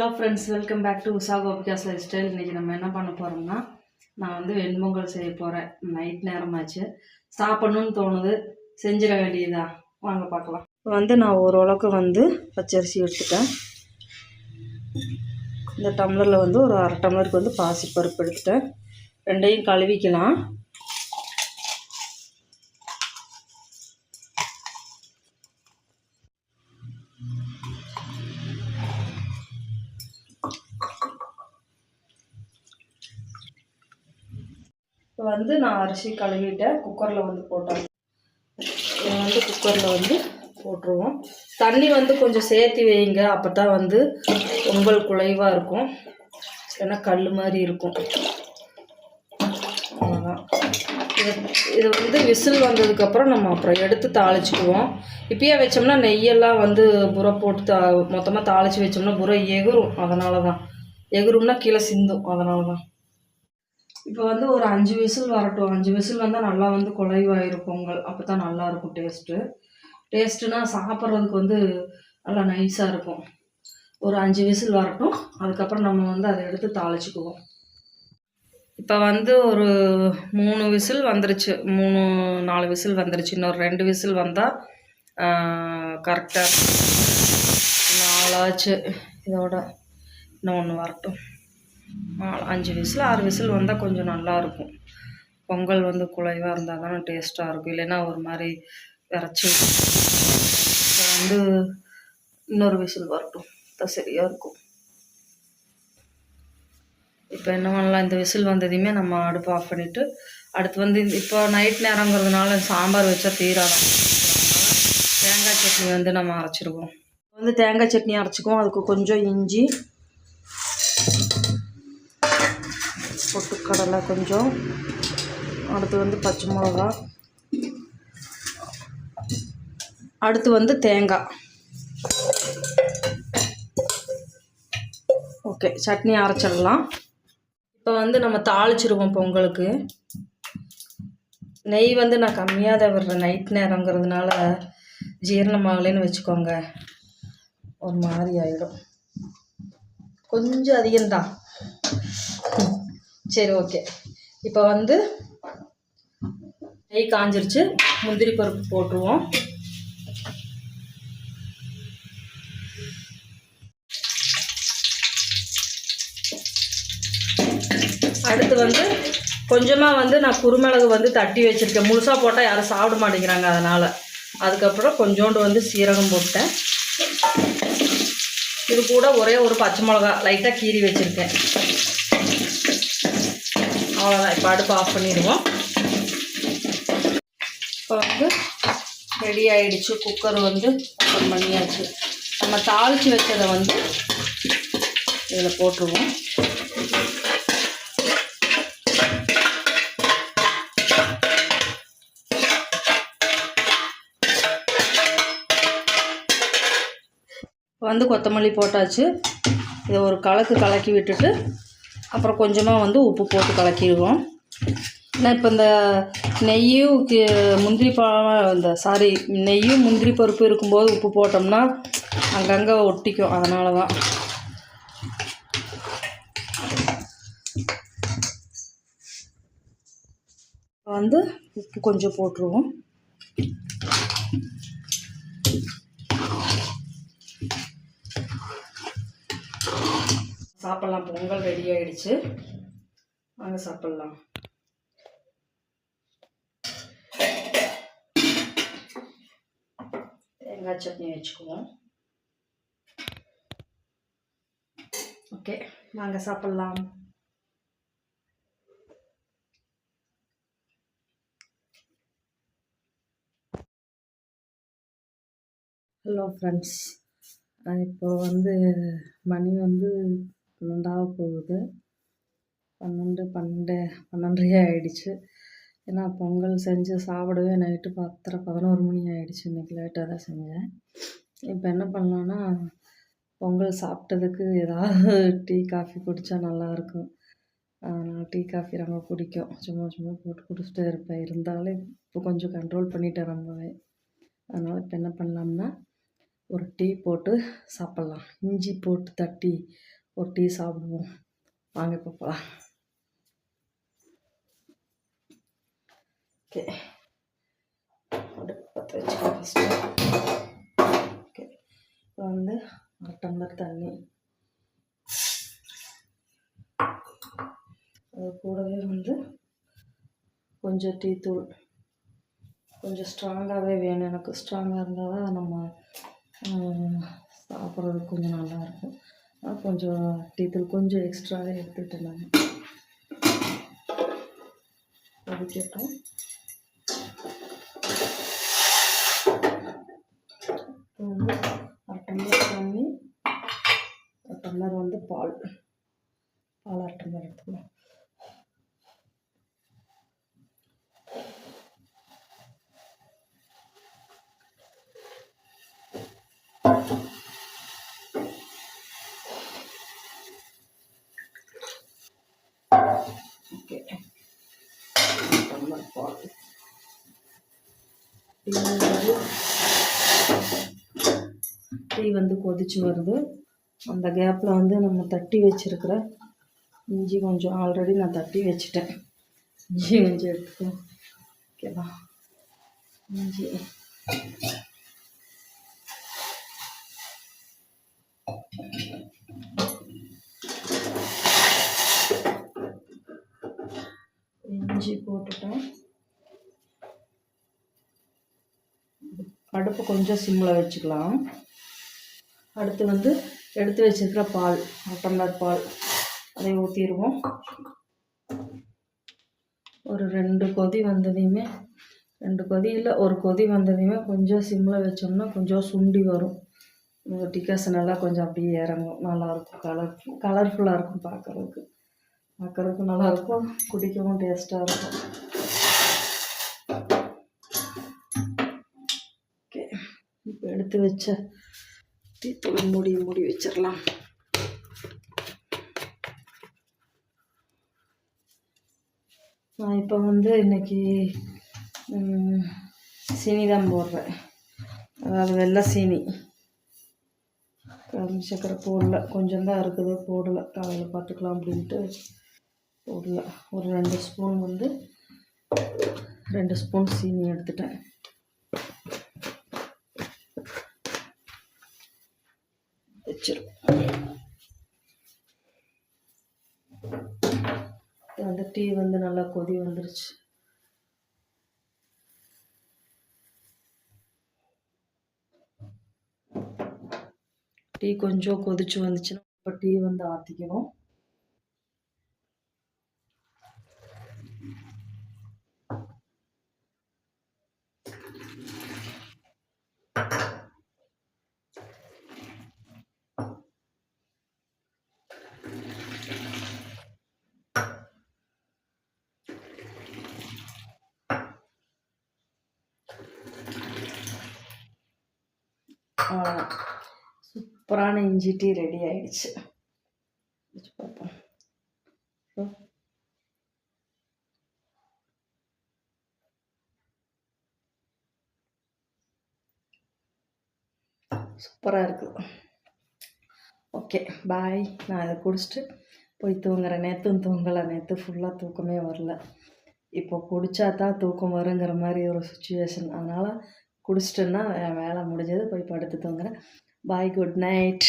Hello friends welcome back to Usha Gopika's lifestyle இன்றைக்கி நம்ம என்ன பண்ண போகிறோம்னா நான் வந்து வெண்பொங்கல் செய்ய போகிறேன் நைட் நேரமாச்சு. சாப்பிட்ணுன்னு தோணுது. செஞ்சிட வேண்டியதா? வாங்க பார்க்கலாம். இப்போ வந்து நான் ஓரளவுக்கு வந்து பச்சரிசி எடுத்துட்டேன். இந்த டம்ளரில் வந்து ஒரு அரை டம்ளருக்கு வந்து பாசிப்பருப்பு எடுத்துட்டேன். ரெண்டையும் கழுவிக்கலாம். இப்போ வந்து நான் அரிசி கழுவிட்டேன் குக்கரில் வந்து போட்டேன். இதை வந்து குக்கரில் வந்து போட்டுருவோம். தண்ணி வந்து கொஞ்சம் சேர்த்து வைங்க அப்போ தான் வந்து பொங்கல் குலைவாக இருக்கும். ஏன்னா கல் மாதிரி இருக்கும். அவ்வளோதான் இது இது வந்து விசில் வந்ததுக்கப்புறம் நம்ம அப்புறம் எடுத்து தாளிச்சுக்குவோம். இப்பயே வச்சோம்னா நெய்யெல்லாம் வந்து புற போட்டு தா மொத்தமாக தாளித்து வச்சோம்னா புற எகுரும். அதனால தான் எகுரும்னா கீழே சிந்தும். அதனால தான் இப்போ வந்து ஒரு அஞ்சு விசில் வரட்டும். அஞ்சு விசில் வந்தால் நல்லா வந்து குலைவாயிரும் பொங்கல். அப்போ தான் நல்லாயிருக்கும் டேஸ்ட்டு. டேஸ்ட்டுனா சாப்பிட்றதுக்கு வந்து நல்லா நைஸாக இருக்கும். ஒரு அஞ்சு விசில் வரட்டும். அதுக்கப்புறம் நம்ம வந்து அதை எடுத்து தாளிச்சுக்குவோம். இப்போ வந்து ஒரு மூணு விசில் வந்துருச்சு. மூணு நாலு விசில் வந்துருச்சு. இன்னொரு ரெண்டு விசில் வந்தால் கரெக்டாக நாலாச்சு. இதோட இன்னும் ஒன்று வரட்டும். அஞ்சு விசில் ஆறு விசில் வந்தால் கொஞ்சம் நல்லாயிருக்கும் பொங்கல் வந்து குலைவாக இருந்தால் தானே டேஸ்ட்டாக இருக்கும். இல்லைன்னா ஒரு மாதிரி விரைச்சி இப்போ வந்து இன்னொரு விசில் வரட்டும். தான் சரியாக இருக்கும். இப்போ என்ன பண்ணலாம்? இந்த விசில் வந்ததையுமே நம்ம அடுப்பு ஆஃப் பண்ணிவிட்டு அடுத்து வந்து இந்த- இப்போ நைட் நேரங்கிறதுனால சாம்பார் வச்சா தீராதான் தேங்காய் சட்னி வந்து நம்ம அரைச்சிருவோம். வந்து தேங்காய் சட்னி அரைச்சிக்குவோம். அதுக்கு கொஞ்சம் இஞ்சி பொட்டுக்கடலை கொஞ்சம். அடுத்து வந்து பச்சை மிளகா. அடுத்து வந்து தேங்காய். ஓகே சட்னி அரைச்சிடலாம். இப்போ வந்து நம்ம தாளிச்சிருவோம் பொங்கலுக்கு. நெய் வந்து நான் கம்மியாக தான் விடுறேன். நைட் நேரங்கிறதுனால ஜீரணமாகலைன்னு வச்சுக்கோங்க. ஒரு மாதிரி ஆயிடும். கொஞ்சம் அதிகம்தான். சரி ஓகே இப்போ வந்து நெய் காஞ்சிருச்சு. முந்திரி பருப்பு போட்டுருவோம். அடுத்து வந்து கொஞ்சமாக வந்து நான் குருமிளகு வந்து தட்டி வச்சுருக்கேன். முழுசாக போட்டால் யாரும் சாப்பிட மாட்டேங்கிறாங்க அதனால். அதுக்கப்புறம் கொஞ்சோண்டு வந்து சீரகம் போட்டேன் இது கூட ஒரே ஒரு பச்சை மிளகா லைட்டாக கீறி வச்சுருக்கேன். அவ்வளோதான் இப்போ அடுப்பு ஆஃப் பண்ணிடுவோம். இப்போ வந்து ரெடி ஆகிடுச்சு குக்கர் வந்து ஓப்பன் பண்ணியாச்சு. நம்ம தாளித்து வச்சதை வந்து இதில் போட்டுருவோம். வந்து கொத்தமல்லி போட்டாச்சு. இதை ஒரு கலக்கு கலக்கி விட்டுட்டு அப்புறம் கொஞ்சமாக வந்து உப்பு போட்டு கலக்கிடுவோம். ஏன்னா இப்போ இந்த நெய்யும் முந்திரி பழம் இந்த சாரி நெய்யும் முந்திரி பருப்பு இருக்கும்போது உப்பு போட்டோம்னா அங்கங்கே ஒட்டிக்கும். அதனால தான் வந்து உப்பு கொஞ்சம் போட்டுருவோம். சாப்பிட்லாம். பொங்கல் ரெடி ஆயிடுச்சு. வாங்க சாப்பிட்லாம். தேங்காய் சட்னி வச்சுக்குவோம். ஓகே வாங்க சாப்பிட்லாம். ஹலோ ஃப்ரெண்ட்ஸ் இப்போ வந்து மணி வந்து பன்னெண்டாக போகுது பன்னெண்டு பன்னெண்டு பன்னெண்டரை ஆயிடுச்சு ஏன்னா பொங்கல் செஞ்சு சாப்பிடவே நைட்டு பத்தரை பதினோரு மணி ஆயிடுச்சு. இன்றைக்கி லேட்டாக தான் செஞ்சேன். இப்போ என்ன பண்ணலான்னா பொங்கல் சாப்பிட்டதுக்கு ஏதாவது டீ காஃபி குடித்தா நல்லாயிருக்கும் அதனால் டீ காஃபி ரொம்ப பிடிக்கும். சும்மா சும்மா போட்டு குடிச்சிட்டே இருப்பேன். இருந்தாலும் இப்போ கொஞ்சம் கண்ட்ரோல் பண்ணிட்டேன் ரொம்பவே. அதனால் இப்போ என்ன பண்ணலாம்னா ஒரு டீ போட்டு சாப்பிட்லாம். இஞ்சி போட்டு தட்டி ஒரு டீ சாப்பிடுவோம். வாங்க இப்போ போகலாம் ஓகே. பற்ற ஃபஸ்ட்டு ஓகே. இப்போ வந்து அரை டம்ளர் தண்ணி. அது கூடவே வந்து கொஞ்சம் டீ தூள். கொஞ்சம் ஸ்ட்ராங்காகவே வேணும். எனக்கு ஸ்ட்ராங்காக இருந்தால் தான் நம்ம சாப்பிட்றதுக்கு கொஞ்சம் நல்லாயிருக்கும் கொஞ்சம் டீத்தூள் கொஞ்சம் எக்ஸ்ட்ராவே எடுத்துக்கிட்டேன் நான் கொதிக்கட்டும். பண்ணி வந்து அரை டம்ளர் தண்ணி டம்ளர் வந்து பால். பால் அரை டம்ளர் எடுத்துக்கலாம் ஓகே டம்ளர் பால் டீ வந்து டீ வந்து கொதிச்சு வருது. அந்த கேப்பில் வந்து நம்ம தட்டி வச்சிருக்கிற இஞ்சி கொஞ்சம் ஆல்ரெடி நான் தட்டி வச்சுட்டேன். இஞ்சி கொஞ்சம் எடுத்துக்கோ. ஓகேவா இஞ்சி. இஞ்சி போட்டுட்டேன். அடுப்பு கொஞ்சம் சிம்மில் வச்சுக்கலாம். அடுத்து வந்து எடுத்து வச்சிருக்கிற பால் டம்ளர் பால் அதை ஊற்றிடுவோம் ஒரு ரெண்டு கொதி வந்ததையுமே ரெண்டு கொதி இல்லை ஒரு கொதி வந்ததையுமே கொஞ்சம் சிம்மில் வச்சோம்னா கொஞ்சம் சுண்டி வரும். இந்த டிகாசன் எல்லாம் கொஞ்சம் அப்படியே இறங்கும். நல்லாயிருக்கும். கலர் கலர்ஃபுல்லாக இருக்கும் பார்க்குறதுக்கு. பார்க்குறதுக்கு நல்லாயிருக்கும். குடிக்கவும் டேஸ்ட்டாக இருக்கும். எடுத்து வச்ச. டீத்தூள் மூடி மூடி வச்சிடலாம். நான் இப்போ வந்து இன்னைக்கு சீனி தான் போடுறேன். அதாவது வெள்ளை சீனி. கரும்பு சக்கரை போடல. கொஞ்சம் தான் இருக்குது போடல. காலையில் பார்த்துக்கலாம் அப்படின்ட்டு போடல. ஒரு ரெண்டு ஸ்பூன் வந்து ரெண்டு ஸ்பூன் சீனி எடுத்துட்டேன். வச்சிருக்கோம் அந்த டீ வந்து நல்லா கொதி வந்துருச்சு. டீ கொஞ்சம் கொதிச்சு வந்துச்சுன்னா இப்போ டீ வந்து ஆற்றிக்கணும் சூப்பரான இஞ்சி டீ ரெடி ஆயிடுச்சு. பார்ப்போம். சூப்பராக இருக்குது ஓகே பாய். நான் அதை குடிச்சிட்டு போய் தூங்குறேன். நேற்றும் தூங்கலை. நேற்று ஃபுல்லாக தூக்கமே வரல. இப்போ குடித்தா தான் தூக்கம் வருங்கிற மாதிரி ஒரு சுச்சுவேஷன் அதனால் குடிச்சிட்டேன்னா என் வேலை முடிஞ்சது போய் படுத்து தூங்குறேன். Bye good night